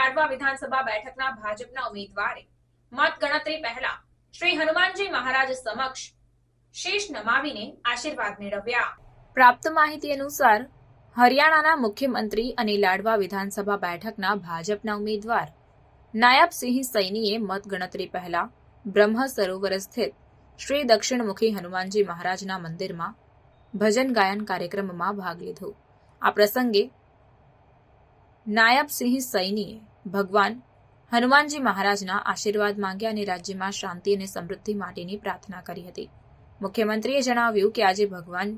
લાડવા વિધાનસભા બેઠકના ભાજપના ઉમેદવારે મત ગણતરી પહેલા શ્રી હનુમાનજી મહારાજ સમક્ષ શીશ નમાવીને આશીર્વાદ મેળવ્યા. પ્રાપ્ત માહિતી અનુસાર હરિયાણાના મુખ્યમંત્રી અને લાડવા વિધાનસભા બેઠકના ભાજપના ઉમેદવાર નાયબસિંહ સૈનીએ મતગણતરી પહેલા બ્રહ્મ સરોવર સ્થિત શ્રી દક્ષિણમુખી હનુમાનજી મહારાજના મંદિરમાં ભજન ગાયન કાર્યક્રમમાં ભાગ લીધો. આ પ્રસંગે નાયબસિંહ સૈનીએ ભગવાન હનુમાનજી મહારાજના આશીર્વાદ માંગ્યા અને રાજ્યમાં શાંતિ અને સમૃદ્ધિ માટેની પ્રાર્થના કરી હતી. મુખ્યમંત્રીએ જણાવ્યું કે આજે ભગવાન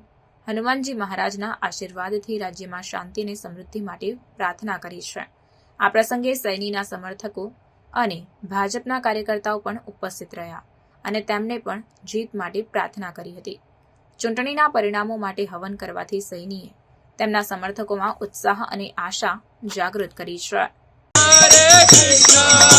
હનુમાનજી મહારાજના આશીર્વાદથી રાજ્યમાં શાંતિ અને સમૃદ્ધિ માટે પ્રાર્થના કરી છે. આ પ્રસંગે સૈનીના સમર્થકો અને ભાજપના કાર્યકર્તાઓ પણ ઉપસ્થિત રહ્યા અને તેમને પણ જીત માટે પ્રાર્થના કરી હતી. ચૂંટણીના પરિણામો માટે હવન કરવાથી સૈનીએ તેમના સમર્થકોમાં ઉત્સાહ અને આશા જાગૃત કરી છે. Krishna,